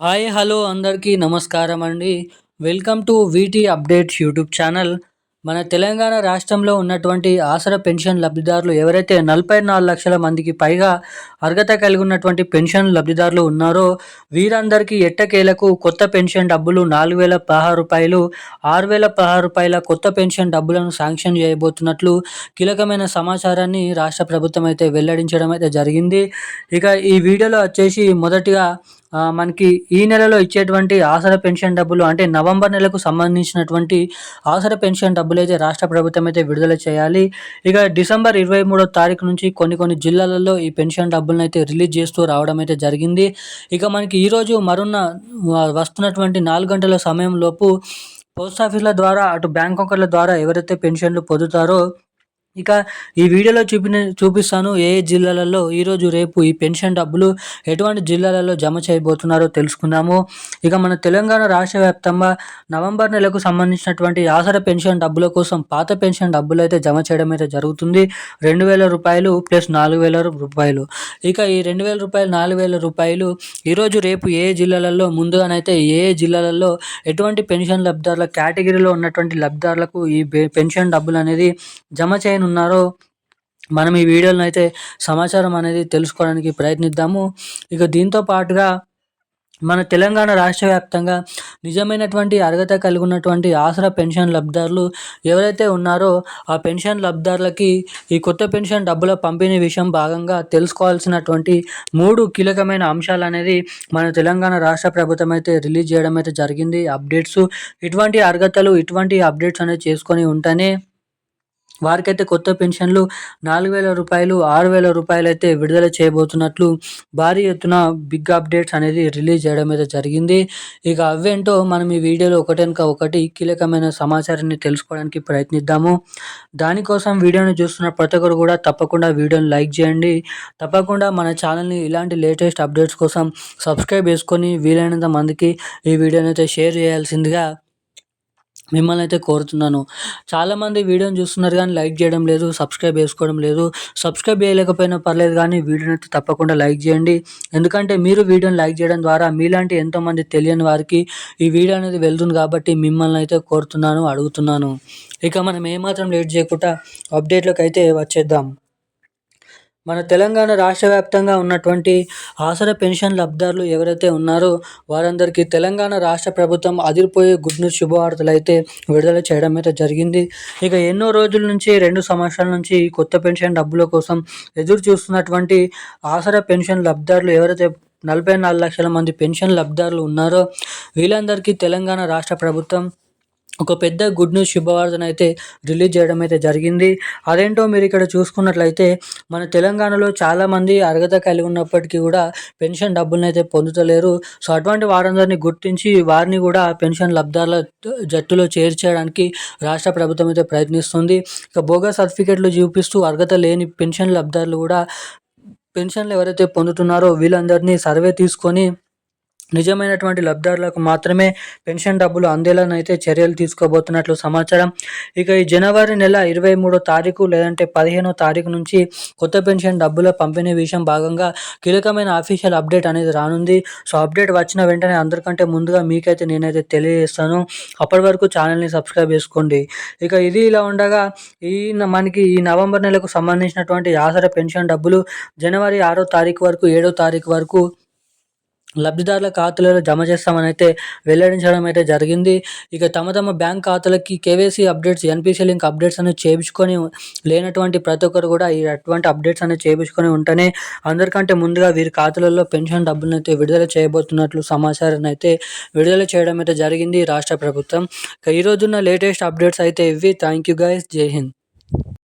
Hi hello అందరికీ నమస్కారం అండి. Welcome to VT updates YouTube channel. మన తెలంగాణ రాష్ట్రంలో ఉన్నటువంటి ఆసరా పెన్షన్ లబ్ధిదారులు ఎవరైతే నలభై నాలుగు లక్షల మందికి పైగా అర్హత కలిగి ఉన్నటువంటి పెన్షన్ లబ్ధిదారులు ఉన్నారో వీరందరికీ ఎట్టకేలకు కొత్త పెన్షన్ డబ్బులు నాలుగు వేల పదహారు రూపాయలు ఆరు వేల పదహారు రూపాయల కొత్త పెన్షన్ డబ్బులను శాంక్షన్ చేయబోతున్నట్లు కీలకమైన సమాచారాన్ని రాష్ట్ర ప్రభుత్వం అయితే వెల్లడించడం అయితే జరిగింది. ఇక ఈ వీడియోలో వచ్చేసి మొదటిగా మనకి ఈ నెలలో ఇచ్చేటువంటి ఆసర పెన్షన్ డబ్బులు అంటే నవంబర్ నెలకు సంబంధించినటువంటి ఆసర పెన్షన్ డబ్బులు అయితే రాష్ట్ర ప్రభుత్వం అయితే విడుదల చేయాలి. ఇక డిసెంబర్ ఇరవై మూడో తారీఖు నుంచి కొన్ని కొన్ని జిల్లాలలో ఈ పెన్షన్ డబ్బులను అయితే రిలీజ్ చేస్తూ రావడం అయితే జరిగింది. ఇక మనకి ఈరోజు మరున్న వస్తున్నటువంటి నాలుగు గంటల సమయంలోపు పోస్ట్ ఆఫీసుల ద్వారా అటు బ్యాంక్ అకౌంట్ల ద్వారా ఎవరైతే పెన్షన్లు పొందుతారో ఇక ఈ వీడియోలో చూపిన చూపిస్తాను ఏ జిల్లాలలో ఈరోజు రేపు ఈ పెన్షన్ డబ్బులు ఎటువంటి జిల్లాలలో జమ చేయబోతున్నారో తెలుసుకుందాము. ఇక మన తెలంగాణ రాష్ట్ర వ్యాప్తంగా నవంబర్ నెలకు సంబంధించినటువంటి ఆసర పెన్షన్ డబ్బుల కోసం పాత పెన్షన్ డబ్బులు అయితే జమ చేయడం అయితే జరుగుతుంది. రెండు వేల రూపాయలు ప్లస్ నాలుగు వేల రూపాయలు. ఇక ఈ రెండు వేల రూపాయలు నాలుగు వేల రూపాయలు ఈరోజు రేపు ఏ జిల్లాలలో ముందుగానైతే ఏ ఏ జిల్లాలలో ఎటువంటి పెన్షన్ లబ్ధిదారుల కేటగిరీలో ఉన్నటువంటి లబ్ధిదారులకు ఈ పెన్షన్ డబ్బులు అనేది జమ చేయను ఉన్నారో మనం ఈ వీడియోలను అయితే సమాచారం అనేది తెలుసుకోవడానికి ప్రయత్నిద్దాము. ఇక దీంతో పాటుగా మన తెలంగాణ రాష్ట్ర వ్యాప్తంగా నిజమైనటువంటి అర్హత కలిగి ఉన్నటువంటి ఆసరా పెన్షన్ లబ్ధిదారులు ఎవరైతే ఉన్నారో ఆ పెన్షన్ లబ్ధిదారులకి ఈ కొత్త పెన్షన్ డబ్బుల పంపిణీ విషయం భాగంగా తెలుసుకోవాల్సినటువంటి మూడు కీలకమైన అంశాలు అనేది మన తెలంగాణ రాష్ట్ర ప్రభుత్వం అయితే రిలీజ్ చేయడం అయితే జరిగింది. అప్డేట్స్. ఇటువంటి అర్హతలు ఇటువంటి అప్డేట్స్ అనేది చేసుకొని ఉంటేనే వారికైతే కొత్త పెన్షన్లు నాలుగు వేల రూపాయలు ఆరు వేల రూపాయలు అయితే విడుదల చేయబోతున్నట్లు భారీ ఎత్తున బిగ్ అప్డేట్స్ అనేది రిలీజ్ చేయడం అయితే జరిగింది. ఇక అవేంటో మనం ఈ వీడియోలో ఒకటెనక ఒకటి కీలకమైన సమాచారాన్ని తెలుసుకోవడానికి ప్రయత్నిద్దాము. దానికోసం వీడియోని చూస్తున్న ప్రతి ఒక్కరు కూడా తప్పకుండా వీడియోని లైక్ చేయండి. తప్పకుండా మన ఛానల్ని ఇలాంటి లేటెస్ట్ అప్డేట్స్ కోసం సబ్స్క్రైబ్ చేసుకొని వీలైనంత మందికి ఈ వీడియోని అయితే షేర్ చేయాల్సిందిగా మిమ్మల్ని అయితే కోరుతున్నాను. చాలామంది వీడియోని చూస్తున్నారు కానీ లైక్ చేయడం లేదు సబ్స్క్రైబ్ చేసుకోవడం లేదు. సబ్స్క్రైబ్ చేయలేకపోయినా పర్లేదు కానీ వీడియోని అయితే తప్పకుండా లైక్ చేయండి. ఎందుకంటే మీరు వీడియోని లైక్ చేయడం ద్వారా మీలాంటి ఎంతోమంది తెలియని వారికి ఈ వీడియో అనేది వెళ్తుంది కాబట్టి మిమ్మల్ని అయితే కోరుతున్నాను అడుగుతున్నాను. ఇక మనం ఏమాత్రం లేట్ చేయకుండా అప్డేట్లోకి అయితే వచ్చేద్దాం. మన తెలంగాణ రాష్ట్ర వ్యాప్తంగా ఉన్నటువంటి ఆసర పెన్షన్ లబ్ధారులు ఎవరైతే ఉన్నారో వారందరికీ తెలంగాణ రాష్ట్ర ప్రభుత్వం అదిరిపోయే గుడ్ న్యూస్ శుభవార్తలు అయితే విడుదల చేయడం అయితే జరిగింది. ఇక ఎన్నో రోజుల నుంచి రెండు సంవత్సరాల నుంచి కొత్త పెన్షన్ డబ్బుల కోసం ఎదురు చూస్తున్నటువంటి ఆసర పెన్షన్ లబ్ధారులు ఎవరైతే నలభై నాలుగు లక్షల మంది పెన్షన్ లబ్ధారులు ఉన్నారో వీళ్ళందరికీ తెలంగాణ రాష్ట్ర ప్రభుత్వం ఒక పెద్ద గుడ్ న్యూస్ శుభవార్తను అయితే రిలీజ్ చేయడం అయితే జరిగింది. అదేంటో మీరు ఇక్కడ చూసుకున్నట్లయితే మన తెలంగాణలో చాలామంది అర్హత కలిగి ఉన్నప్పటికీ కూడా పెన్షన్ డబ్బులను అయితే పొందుతలేరు. సో అటువంటి వారందరినీ గుర్తించి వారిని కూడా పెన్షన్ లబ్ధాల జట్టులో చేర్చడానికి రాష్ట్ర ప్రభుత్వం అయితే ప్రయత్నిస్తుంది. ఇక బోగస్ సర్టిఫికెట్లు చూపిస్తూ అర్హత లేని పెన్షన్ లబ్ధారులు కూడా పెన్షన్లు ఎవరైతే పొందుతున్నారో వీళ్ళందరినీ సర్వే తీసుకొని నిజమైనటువంటి లబ్ధిదారులకు మాత్రమే పెన్షన్ డబ్బులు అందేలానైతే చర్యలు తీసుకోబోతున్నట్లు సమాచారం. ఇక ఈ జనవరి నెల ఇరవై మూడో తారీఖు లేదంటే పదిహేనో తారీఖు నుంచి కొత్త పెన్షన్ డబ్బుల పంపిణీ విషయం భాగంగా కీలకమైన అఫీషియల్ అప్డేట్ అనేది రానుంది. సో అప్డేట్ వచ్చిన వెంటనే అందరికంటే ముందుగా మీకైతే నేనైతే తెలియజేస్తాను. అప్పటి వరకు ఛానల్ని సబ్స్క్రైబ్ చేసుకోండి. ఇక ఇది ఇలా ఉండగా ఈ మనకి ఈ నవంబర్ నెలకు సంబంధించినటువంటి ఆసర పెన్షన్ డబ్బులు జనవరి ఆరో తారీఖు వరకు ఏడో తారీఖు వరకు లబ్ధిదారుల ఖాతాలలో జమ చేస్తామని అయితే వెల్లడించడం అయితే జరిగింది. ఇక తమ తమ bank ఖాతాలకి KYC updates NPC link updates అనేవి చేయించుకొని లేనటువంటి ప్రతి ఒక్కరు కూడా ఈ అటువంటి అప్డేట్స్ అనేవి చేయించుకొని ఉంటేనే అందరికంటే ముందుగా వీరి ఖాతాలలో పెన్షన్ డబ్బులను అయితే విడుదల చేయబోతున్నట్లు సమాచారాన్ని అయితే విడుదల చేయడం అయితే జరిగింది రాష్ట్ర ప్రభుత్వం. ఇక ఈరోజున్న లేటెస్ట్ అప్డేట్స్ అయితే ఇవి థ్యాంక్ యూ గైస్. జై హింద్.